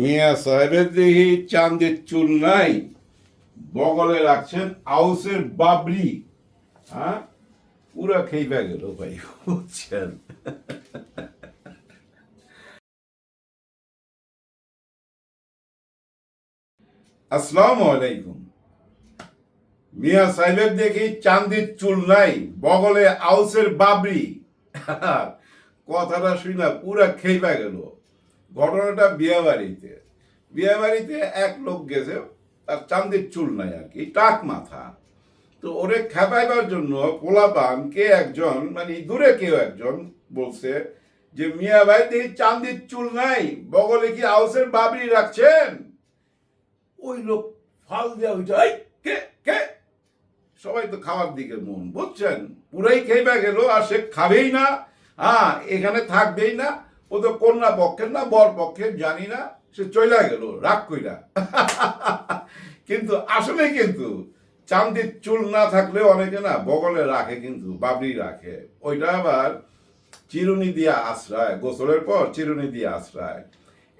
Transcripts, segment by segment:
মিয়া সাহেবের দেখি চাঁদের চুল নাই, বগলে রাখছেন আউসের বাবরি। হ্যাঁ? পুরা খেইবা গেল ভাই, বুঝছেন? আসসালামু আলাইকুম। মিয়া সাহেবের দেখি চাঁদের চুল নাই, বগলে আউসের বাবরি। কথাটা শুনা পুরা খেইবা গেল। ঘটনাটা বিয়া বাড়িতে বিয়া বাড়িতে এক লোক গেছে তার চাঁদের চুল নাই আর কি টাক মাথা। তো ওরে খেপাইবার জন্য পোলাপান কে একজন মানে দূরে কেউ একজন বলছে যে মিয়া ভাই দেখি চাঁদের চুল নাই বগলে কি আউসের বাবরি রাখছেন? ওই লোক ফাল দেওয়া "এই, কে কে? সবাই তো খাওয়ার দিকে মন বুঝছেন? পুরাই খেয়ে গেল আর সে খাবেই না হ্যাঁ এখানে থাকবেই না। ও তো কন্যা পক্ষের না, বর পক্ষের, জানি না, সে চলে গেল, রাগ কইরা। কিন্তু আসলে কিন্তু চান্দির চুল না থাকলেও অনেকে না, বগলে রাখে কিন্তু, বাবরি রাখে। ওইটা আবার চিরুনি দিয়ে আশ্রয়, গোসলের পর চিরুনি দিয়ে আশ্রয়।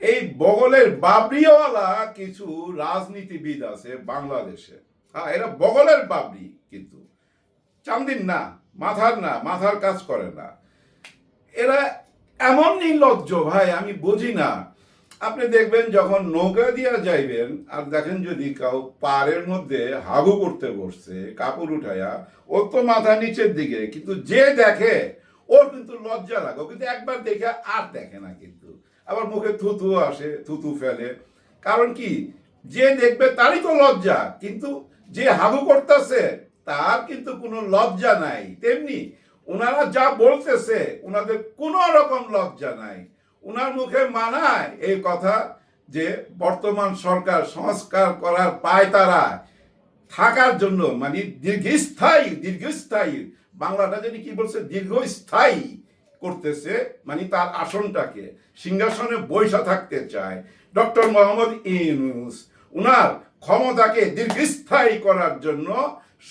এই বগলের বাবরিওয়ালা কিছু রাজনীতিবিদ আছে বাংলাদেশে। হ্যাঁ এরা বগলের বাবরি কিন্তু। চান্দির না, মাথার না, মাথার কাজ করে না। এরা এমন নির্লজ্জ, ভাই, আমি বুঝি না। আপনি দেখবেন যখন নৌকা দিয়া যাইবেন, আর দেখেন যদি কাউ পাড়ের মধ্যে হাগু করতে বসছে, কাপড় উঠায়া ওর তো মাথা নিচের দিকে, কিন্তু যে দেখে, ওর কিন্তু লজ্জা লাগে। কিন্তু একবার দেখে আর দেখে না কিন্তু। আবার মুখে থুতু আসে, থুতু ফেলে। কারণ কি? যে দেখবে তারই তো লজ্জা, কিন্তু যে হাগু করতেছে, তার কিন্তু কোনো লজ্জা নাই। তেমনি ওনারা যা বলতেছে ওনাদের কোনো রকম লজ্জা নাই। ওনার মুখে মানায় এই কথা যে বর্তমান সরকার সংস্কার করার পায় তারা। থাকার জন্য মানে দীর্ঘস্থায়ী দীর্ঘস্থায়ী, বাংলাটা যদি কি বলছে, দীর্ঘস্থায়ী করতেছে মানে তার আসনটাকে, সিংহাসনে বৈশা থাকতে চায়। ডক্টর মোহাম্মদ ইউনুস, উনার ক্ষমতাকে দীর্ঘস্থায়ী করার জন্য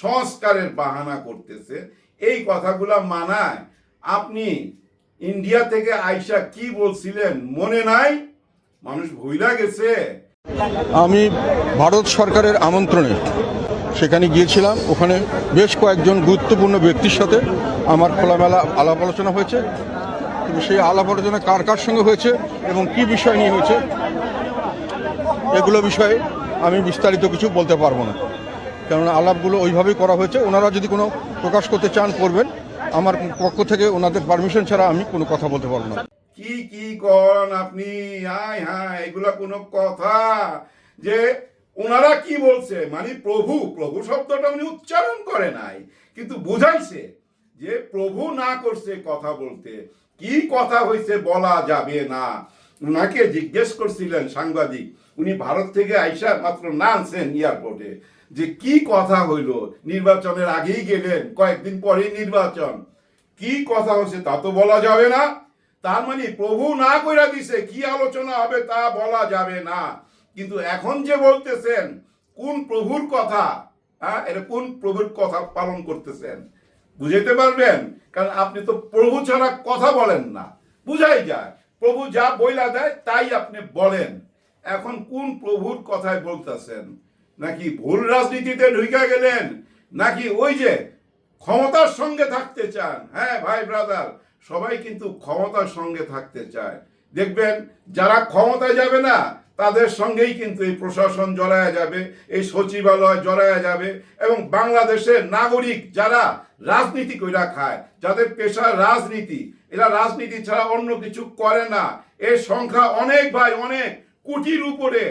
সংস্কারের বাহানা করতেছে। এই কথাগুলা মানায়। আপনি ইন্ডিয়া থেকে আইসা কি বলছিলেন মনে নাই? মানুষ ভুইলা গেছে। আমি ভারত সরকারের আমন্ত্রণে সেখানে গিয়েছিলাম। ওখানে বেশ কয়েকজন গুরুত্বপূর্ণ ব্যক্তির সাথে আমার খোলামেলা আলাপ আলোচনা হয়েছে। কিন্তু সেই আলাপ আলোচনা কার কার সঙ্গে হয়েছে এবং কি বিষয় নিয়ে হয়েছে, এগুলো বিষয়ে আমি বিস্তারিত কিছু বলতে পারব না। কেননা আলাপগুলো ওইভাবেই করা হয়েছে। ওনারা যদি কোনো প্রকাশ করতে চান, করবেন। আমার পক্ষ থেকে ওনাদের পারমিশন ছাড়া আমি কোনো কথা বলতে পারব না। কি কি করেন আপনি? হাই হ্যাঁ এগুলা কোনো কথা। যে ওনারা কি বলছে? মানে প্রভু প্রভু শব্দটা উনি উচ্চারণ করে নাই, কিন্তু বুঝাইছে যে প্রভু না করছে কথা বলতে। কি কথা হয়েছে বলা যাবে না। উনাকে জিজ্ঞেস করছিলেন সাংবাদিক, উনি ভারত থেকে আইসা মাত্র নামছেন এয়ারপোর্টে, যে কি কথা হইল? নির্বাচনের আগেই গেলেন, কয়েকদিন পরেই নির্বাচন। কি কথা হচ্ছে তা তো বলা যাবে না। তার মানে প্রভু না কইরা দিছে কি আলোচনা হবে তা বলা যাবে না। কিন্তু এখন যে বলতেছেন, কোন প্রভুর কথা হ্যাঁ এটা কোন প্রভুর কথা পালন করতেছেন? বুঝাইতে পারবেন? কারণ আপনি তো প্রভু ছাড়া কথা বলেন না। বুঝাই যায় প্রভু যা বইলা দেয়, তাই আপনি বলেন। এখন কোন প্রভুর কথায় বলতেছেন? নাকি ভুল রাজনীতিতে ঢুকে গেলেন? নাকি ওই যে ক্ষমতার সঙ্গে থাকতে চান? হ্যাঁ ভাই ব্রাদার সবাই কিন্তু ক্ষমতার সঙ্গে থাকতে চায়। দেখবেন, যারা ক্ষমতায় যাবে না তাদের সঙ্গেই কিন্তু এই প্রশাসন জড়ায়া যাবে, এই সচিবালয় জড়ায়া যাবে এবং বাংলাদেশের নাগরিক যারা রাজনীতি কইরা খায়, যাদের পেশা রাজনীতি, এরা রাজনীতি ছাড়া অন্য কিছু করে না। এর সংখ্যা অনেক ভাই, অনেক কোটির উপরে।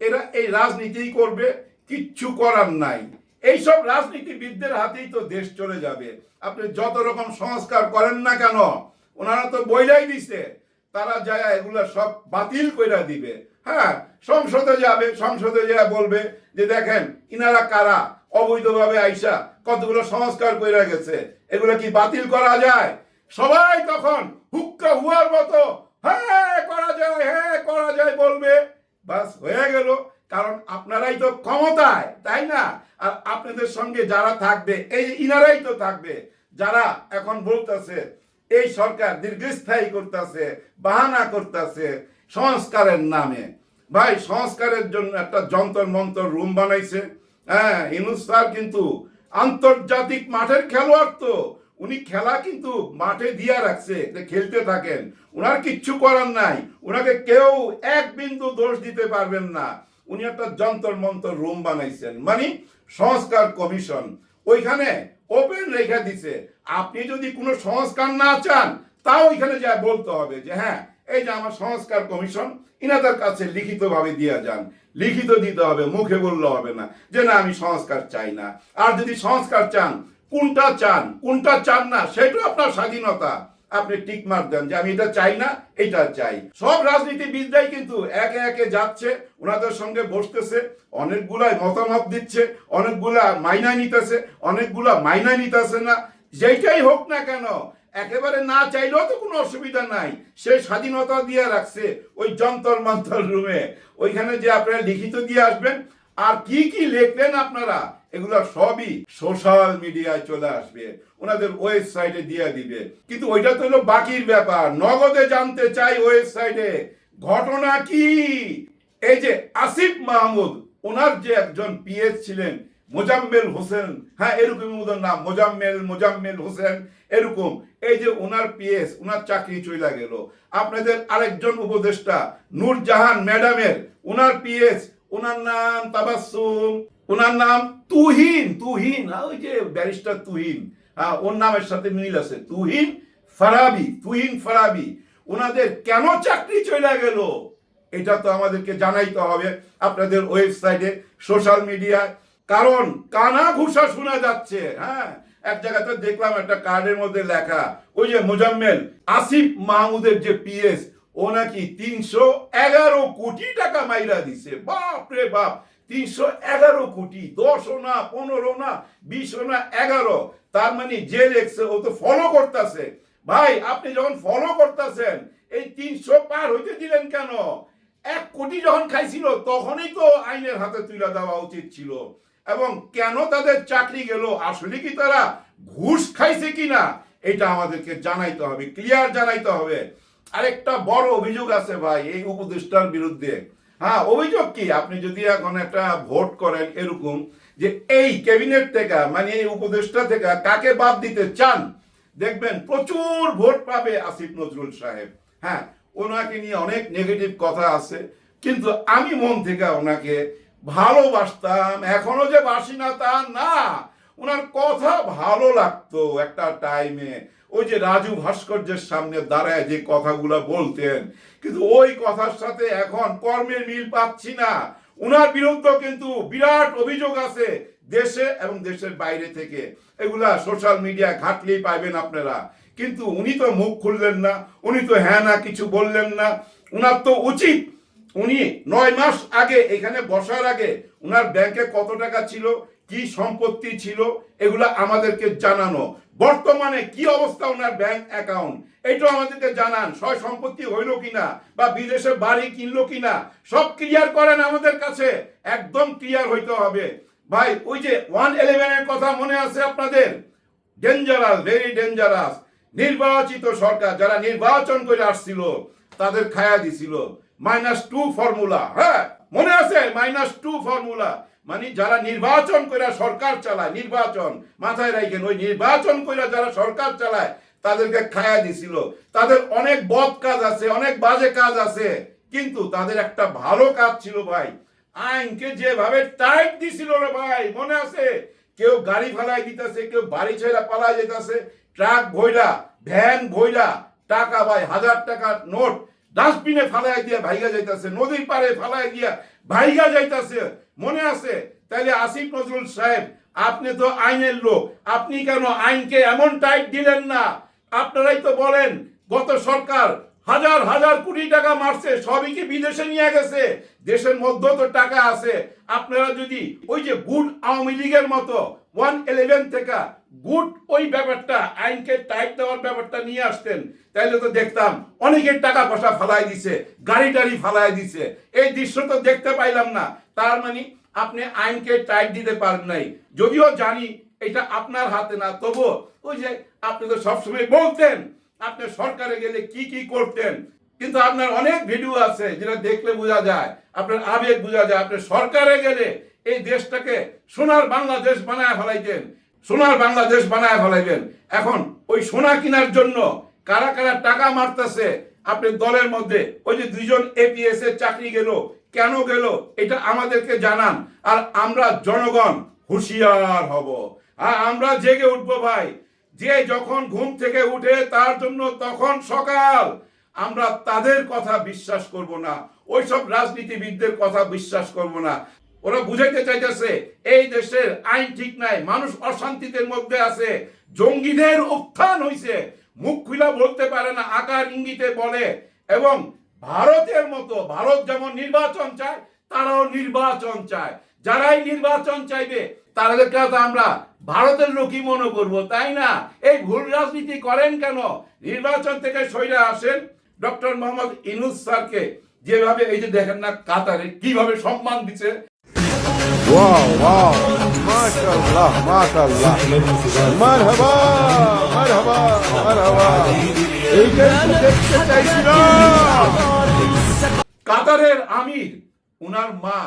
এরা এই রাজনীতিই করবে, কিচ্ছু করার নাই। এইসব রাজনীতিবিদদের হাতেই তো দেশ চলে যাবে। আপনি যত রকম সংস্কার করেন না কেন, ওনারা তো বইলাই দিছে, তারা যায় এগুলা সব বাতিল কইরা দিবে। হ্যাঁ সংসদে যাবে, সংসদে যা বলবে, যে দেখেন, ইনারা কারা? অবৈধভাবে আইসা কতগুলো সংস্কার কইরা গেছে? এগুলো কি বাতিল করা যায়? সবাই তখন হুক্কা হুয়ার মতো হ্যাঁ করা যায় হ্যাঁ করা যায় বলবে। বাস হয়ে গেল। কারণ আপনারাই তো ক্ষমতায়, তাই না? আর আপনাদের সঙ্গে যারা থাকবে, এই ইনারাই তো থাকবে। যারা এখন বলতেছে, এই সরকার দীর্ঘস্থায়ী করতেছে, বাহানা করতেছে সংস্কারের নামে। ভাই, সংস্কারের জন্য একটা যন্তর মন্তর রুম বানাইছে। হ্যাঁ ইনুস কিন্তু আন্তর্জাতিক মাঠের খেলোয়াড় তো। উনি খেলা কিন্তু মাঠে দিয়া রাখছে খেলতে থাকেন। ওনার কিচ্ছু করার নাই। ওনাকে কেউ এক বিন্দু দোষ দিতে পারবেন না। উনি একটা যন্তর মন্তর রুম বানাইছেন। মানে সংস্কার কমিশন। ওইখানে ওপেন রেখে দিছে। আপনি যদি কোনো সংস্কার না চান, তাও ওইখানে যা বলতে হবে যে হ্যাঁ এই যে আমার সংস্কার কমিশন, ইনাদের কাছে লিখিতভাবে দিয়ে যান। লিখিত দিতে হবে, মুখে বললে হবে না, যে না, আমি সংস্কার চাই না। আর যদি সংস্কার চান, কোনটা চান? কোনটা চান না? সেটাও আপনার স্বাধীনতা। আপনি টিক মার দেন যে আমি এটা চাই না, এটা চাই। সব রাজনীতিবিদরাই কিন্তু একে একে যাচ্ছে, ওনাদের সঙ্গে বসতেছে অনেকগুলাই মতামত দিচ্ছে, অনেকগুলা মাইনা নিতেছে, অনেকগুলা মাইনা নিতেছে না। যেটাই হোক না কেন একেবারে না চাইলেও তো কোনো অসুবিধা নাই। সে স্বাধীনতা দিয়ে রাখছে ওই যন্তর মন্তর রুমে ওইখানে যে আপনারা লিখিত দিয়ে আসবেন, আর কি কি লিখলেন আপনারা, এগুলো সবই সোশ্যাল মিডিয়ায় চলে আসবে। ওনাদের ওয়েবসাইটে দিয়ে দিবে। কিন্তু ওইটা তো হলো বাকির ব্যাপার। নগদে জানতে চাই ওয়েবসাইটে ঘটনা কি? এই যে আসিফ মাহমুদ, ওনার যে একজন পিএস ছিলেন মোজাম্মেল হোসেন। হ্যাঁ এরকম ওদের নাম মোজাম্মেল মোজাম্মেল হোসেন এরকম। এই যে ওনার পিএস ওনার চাকরি চইলা গেল। আপনাদের আরেকজন উপদেষ্টা নূরজাহান ম্যাডামের ওনার পিএস ওনার নাম তাবাসুম ওনার নাম তুহিন তুহিন হ্যাঁ, ওই যে ব্যারিস্টার তুহিন। হ্যাঁ ওর নামের সাথে মিল আছে। তুহিন ফারাবি তুহিন ফারাবি। ওনাদের কেন চাকরি চলে গেল? এটা তো আমাদেরকে জানাইতে হবে। আপনাদের ওয়েবসাইটে সোশ্যাল মিডিয়ায় কারণ কানা ঘুষা শোনা যাচ্ছে হ্যাঁ? এক জায়গাতে দেখলাম একটা কার্ডের মধ্যে লেখা, ওই যে মোজাম্মেল আসিফ মাহমুদের যে পিএস, ও নাকি তিনশো এগারো কোটি টাকা মাইরা দিছে। বাপ রে বাপ, তিনশো এগারো কোটি, দশও না, পনেরো না, বিশও না, এগারো। তার মানে যে লেখছে ও তো ফলো করতেছে। ভাই, আপনি যখন ফলো করতেছেন, এই তিনশো পার হইতে দিলেন কেন? এক কোটি যখন খাইছিল, তখনই তো আইনের হাতে তুলে দেওয়া উচিত ছিল। এবং কেন তাদের চাকরি গেল? আসলে কি তারা ঘুষ খাইছে কিনা? এটা আমাদেরকে জানাইতে হবে ক্লিয়ার জানাইতে হবে। আরেকটা বড় অভিযোগ আছে ভাই, এই উপদেষ্টার বিরুদ্ধে। হ্যাঁ অভিযোগ কি? আপনি যদি এখন একটা ভোট করেন এরকম যে এই ক্যাবিনেট থেকে মানে এই উপদেষ্টা থেকে কাকে বাদ দিতে চান? দেখবেন প্রচুর ভোট পাবে আসিফ নজরুল সাহেব। হ্যাঁ ওনাকে নিয়ে অনেক নেগেটিভ কথা আছে। কিন্তু আমি মন থেকে ওনাকে ভালোবাসতাম, এখনও যে বাসি না তা না। ওনার কথা ভালো লাগতো একটা টাইমে ওই যে রাজু ভাস্কর্যের সামনে দাঁড়ায় যে কথাগুলো বলতেন। কিন্তু ওই কথার সাথে এখন কর্মের মিল পাচ্ছি না। ওনার বিরুদ্ধে কিন্তু বিরাট অভিযোগ আছে দেশে এবং দেশের বাইরে থেকে। এগুলা সোশ্যাল মিডিয়া ঘাটলেই পাইবেন আপনারা। কিন্তু উনি তো মুখ খুললেন না, উনি তো হ্যাঁ না কিছু বললেন না। উনার তো উচিত উনি নয় মাস আগে এখানে বসার আগে উনার ব্যাংকে কত টাকা ছিল, কি সম্পত্তি ছিল, এগুলো আমাদেরকে জানানো। বর্তমানে কি অবস্থা ওনার ব্যাংক অ্যাকাউন্ট? এইটা আমাদেরকে জানান, সয় সম্পত্তি হইল কিনা বা বিদেশে বাড়ি কিনলো কিনা, সব ক্লিয়ার করেন আমাদের কাছে, একদম ক্লিয়ার হইতে হবে। ভাই, ওই যে ওয়ান ইলেভেনের কথা মনে আছে আপনাদের? ডেঞ্জারাস ভেরি ডেঞ্জারাস নির্বাচিত সরকার, যারা নির্বাচন করে আসছিল, তাদের খায়া দিছিল। মাইনাস টু ফর্মুলা হ্যাঁ? মনে আছে? মাইনাস টু ফর্মুলা মানে যারা নির্বাচন করে সরকার চালায়, নির্বাচন, মাথায় রাখেন ওই নির্বাচন করে যারা সরকার চালায়, তাদেরকে খায়া দিছিল। তাদের অনেক বদ কাজ আছে, অনেক বাজে কাজ আছে, কিন্তু তাদের একটা ভালো কাজ ছিল ভাই। আইনকে যেভাবে টাইট দিছিল রে ভাই, মনে আছে? কেউ গাড়ি ফেলাই দিতেছে, কেউ বাড়ি ছেড়া পালাই যেতেছে ট্রাক ভইরা, ভ্যান ভইরা, টাকা ভাই, হাজার টাকার নোট ডাস্টবিনে ফালাই দিয়া ভাইগা যাইতাছে, নদীর পাড়ে ফালাই দিয়া ভাইগা যাইতাছে। মনে আছে? তাইলে আসিফ নজরুল সাহেব, আপনি তো আইনের লোক, আপনি কেন আইনকে এমন টাইট দিলেন না? আপনারাই তো বলেন, গত সরকার হাজার হাজার কোটি টাকা মারছে, সবই কি বিদেশে নিয়ে গেছে? দেশের মধ্যে তো টাকা আছে। আপনারা যদি ওই যে গুড আওয়ামী লীগের মতো ওয়ান ইলেভেন থেকে গুড ওই ব্যাপারটা, আইনকে টাইট দেওয়ার ব্যাপারটা নিয়ে আসতেন। তাইলে তো দেখতাম অনেকের টাকা পয়সা ফালাই দিছে, গাড়ি টাড়ি ফালাই দিছে। এই দৃশ্য তো দেখতে পাইলাম না। তার মানে আপনি আইনকে টাইট দিতে পারেন নাই। যদিও জানি এটা আপনার হাতে না তবু ওই যে আপনি তো সবসময় বলতেন, আপনি সরকারে গেলে কি কি করতেন। কিন্তু আপনার অনেক ভিডিও আছে যেটা দেখলে বোঝা যায়, আপনার আবেগ বোঝা যায়। আপনার সরকারে গেলে এই দেশটাকে সোনার বাংলাদেশ বানায় ফেলাইতেন। সোনার বাংলাদেশ বানায় ফেলাইবেন। এখন ওই সোনা কেনার জন্য কারা কারা টাকা মারতেছে, আপনি দলের মধ্যে, ওই যে দুইজন এপিএস এর চাকরি গেল, কেন গেল, এটা আমাদেরকে জানান। আর আমরা জনগণ হুঁশিয়ার হব। আর আমরা জেগে উঠবো ভাই। যে যখন ঘুম থেকে উঠে তার জন্য তখন সকাল। আমরা তাদের কথা বিশ্বাস করব না। ওইসব রাজনীতিবিদদের কথা বিশ্বাস করব না। ওরা বুঝাইতে চাইতেছে, এই দেশের আইন ঠিক নাই, মানুষ অশান্তিতে মধ্যে আছে, জঙ্গিদের উত্থান হইছে। মুখ খুলা বলতে পারে না, আকার ইঙ্গিতে বলে। এবং ভারতের মতো, ভারত যেমন নির্বাচন চায়, তারাও নির্বাচন চায়। যারাই নির্বাচন চাইবে, তাদেরকে তো আমরা ভারতের লোকই মনে করব, তাই না? এই ভুল রাজনীতি করেন কেন? নির্বাচন থেকে সইরা আসেন ডক্টর মোহাম্মদ ইনুস স্যারকে। যেভাবে, এই যে দেখেন না, কাতারে কীভাবে সম্মান দিচ্ছে। ওয়াও ওয়াও মাশাআল্লাহ মাশাআল্লাহ মারহাবা মারহাবা মারহাবা এইটাই দেখতে চাইছিলাম কাতারের আমির, উনার মা,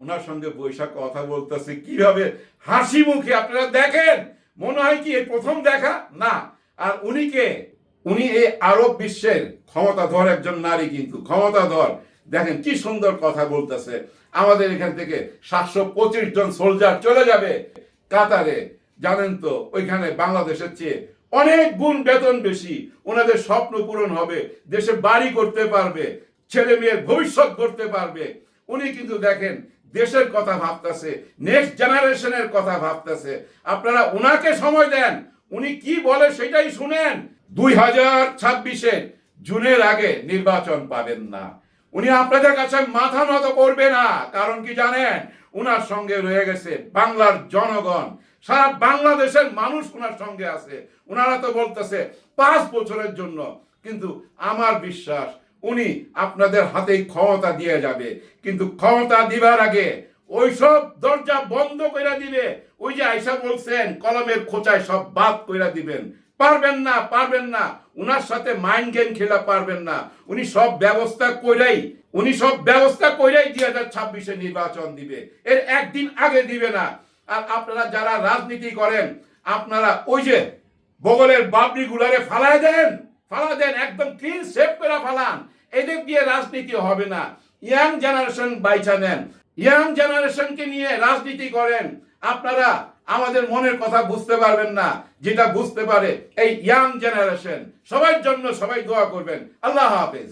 উনার সঙ্গে বৈশাখ কথা বলতেছে, কীভাবে হাসি মুখে আপনারা দেখেন? মনে হয় কি প্রথম দেখা? না। আর উনি কে? উনি এই আরব বিশ্বের ক্ষমতাধর একজন নারী কিন্তু, ক্ষমতাধর। দেখেন কি সুন্দর কথা বলতেছে। আমাদের এখান থেকে সাতশো পঁচিশ জন সোলজার চলে যাবে কাতারে। জানেন তো, ওইখানে বাংলাদেশের চেয়ে অনেক গুণ বেতন বেশি। ওনাদের স্বপ্ন পূরণ হবে, দেশে বাড়ি করতে পারবে, ছেলে মেয়ের ভবিষ্যৎ করতে পারবে। উনি কিন্তু দেখেন, দেশের কথা ভাবতেছে নেক্সট জেনারেশনের কথা ভাবতেছে। আপনারা ওনাকে সময় দেন, উনি কি বলে সেটাই শুনেন। দুই হাজার ছাব্বিশে জুনের আগে নির্বাচন পাবেন না। উনি আপনাদের কাছে মাথা নত করবে না। কারণ কি জানেন? উনার সঙ্গে রয়ে গেছে বাংলার জনগণ। সারা বাংলাদেশের মানুষ উনার সঙ্গে আছে। উনারা তো বলতেছে, পাঁচ বছরের জন্য। কিন্তু আমার বিশ্বাস, উনি আপনাদের হাতেই ক্ষমতা দিয়ে যাবে। কিন্তু ক্ষমতা দিবার আগে ওইসব দরজা বন্ধ কইরা দিবে। ওই যে আইসা বলছেন, কলমের খোঁচায় সব বাদ কইরা দিবেন। পারবেন না পারবেন না। উনার সাথে মাইন্ড গেম খেলা পারবেন না। উনি সব ব্যবস্থা কইরাই, উনি সব ব্যবস্থা কইরাই দুই হাজার ছাব্বিশে নির্বাচন দিবে। এর একদিন আগে দিবে না। আর আপনারা যারা রাজনীতি করেন, আপনারা ওই যে বগলের বাবরি গুলারে ফালায় দেন ফালা দেন, একদম ক্লিন সেভ করে ফালান। এদের দিয়ে রাজনীতি হবে না। ইয়াং জেনারেশন বাইছা নেন। ইয়াং জেনারেশনকে নিয়ে রাজনীতি করেন। আপনারা আমাদের মনের কথা বুঝতে পারবেন না, যেটা বুঝতে পারে এই ইয়াং জেনারেশন সবার জন্য সবাই দোয়া করবেন। আল্লাহ হাফেজ।